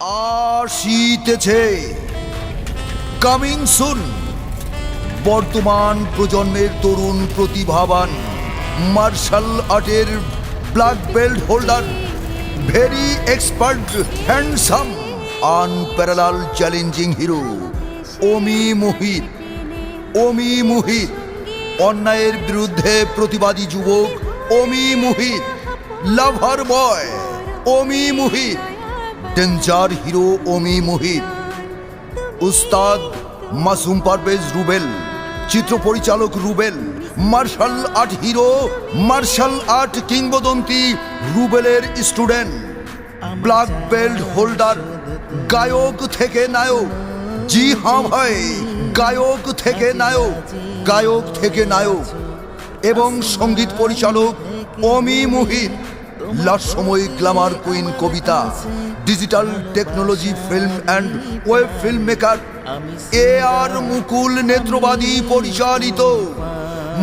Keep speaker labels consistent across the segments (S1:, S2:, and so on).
S1: আসিতেছে। Coming soon বর্তমান প্রজন্মের তরুণ প্রতিভাবান মার্শাল আর্টের black belt holder very expert handsome unparalleled challenging hero Omi Mohit Omi Muhit অন্যায়ের বিরুদ্ধে প্রতিবাদী যুবক Omi Muhit lover boy Omi Muhit danger hero Omi Muhit উস্তাদ মাসুম পারভেজ রুবেল চিত্র পরিচালক Rubel martial art hero martial art কিংবদন্তি রুবেলের স্টুডেন্ট ব্ল্যাক বেল্ট হোল্ডার গায়ক থেকে নায়ক জি হ্যাঁ ভাই গায়ক থেকে নায়ক গায়ক থেকে নায়ক এবং সংগীত পরিচালক Omi Muhit লাসময়ী glamour queen Kabita, digital technology film and web film maker, A R Mukul নেত্রবাদী পরিচালিত,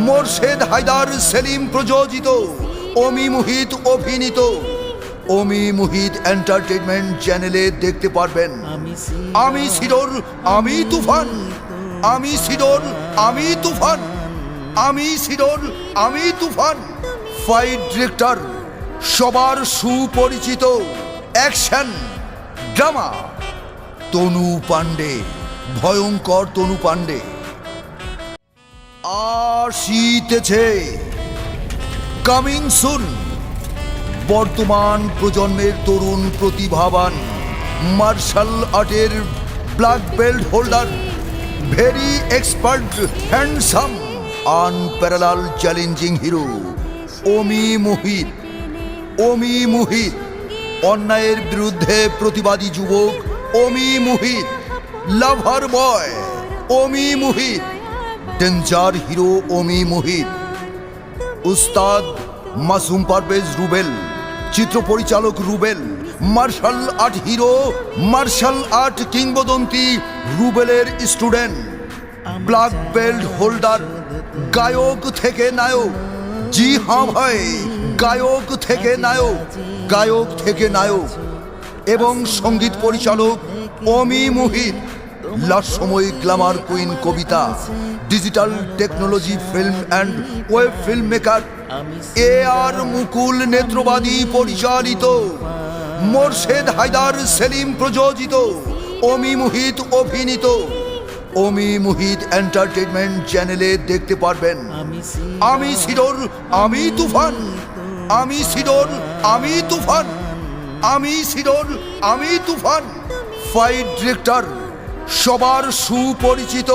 S1: মোর্শেদ হায়দার সেলিম প্রযোজিত, অমি মুহিত অভিনীত, অমি মুহিত এন্টারটেনমেন্ট চ্যানেলে দেখতে পারবেন। আমি সিডোর, আমি তুফান, আমি সিডোর, আমি তুফান, আমি সিডোর, আমি তুফান, ফাইট ডিরেক্টর। সবার সুপরিচিত অ্যাকশন ড্রামা। তনু পাণ্ডে, ভয়ঙ্কর তনু পাণ্ডে। আসিতেছে। Coming soon. বর্তমান প্রজন্মের তরুণ প্রতিভাবান মার্শাল আর্টের black belt holder, very expert, handsome, unparalleled challenging hero Omi Mohit. Omi Muhit. অন্যায়ের বিরুদ্ধে প্রতিবাদী যুবক Omi Muhit. Lover boy Omi Muhit. Danger hero Omi Muhit. উস্তাদ মাসুম পারভেজ রুবেল। চিত্র পরিচালক Rubel. Martial art hero, martial art কিংবদন্তি রুবেলের স্টুডেন্ট। ব্ল্যাক বেল্ট হোল্ডার, গায়ক থেকে নায়ক। হ্যাঁ। ভাই গায়ক থেকে নায়ক, গায়ক থেকে নায়ক এবং সংগীত পরিচালক Omi Muhit. লাসময়ী glamour queen Kabita, digital technology film and web film maker, A R Mukul নেত্রবাদী পরিচালিত, মোর্শেদ হায়দার সেলিম প্রযোজিত, অমি মুহিত অভিনীত। অমি মুহিত এন্টারটেনমেন্ট চ্যানেলে দেখতে পারবেন। আমি সিডোর আমি তুফান। আমি সিডোর আমি তুফান। আমি সিডোর আমি তুফান। ফাইট ডিরেক্টর সবার সুপরিচিত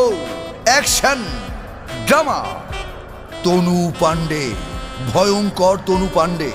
S1: অ্যাকশন ড্রামা। তনু পাণ্ডে ভয়ঙ্কর তনু পাণ্ডে।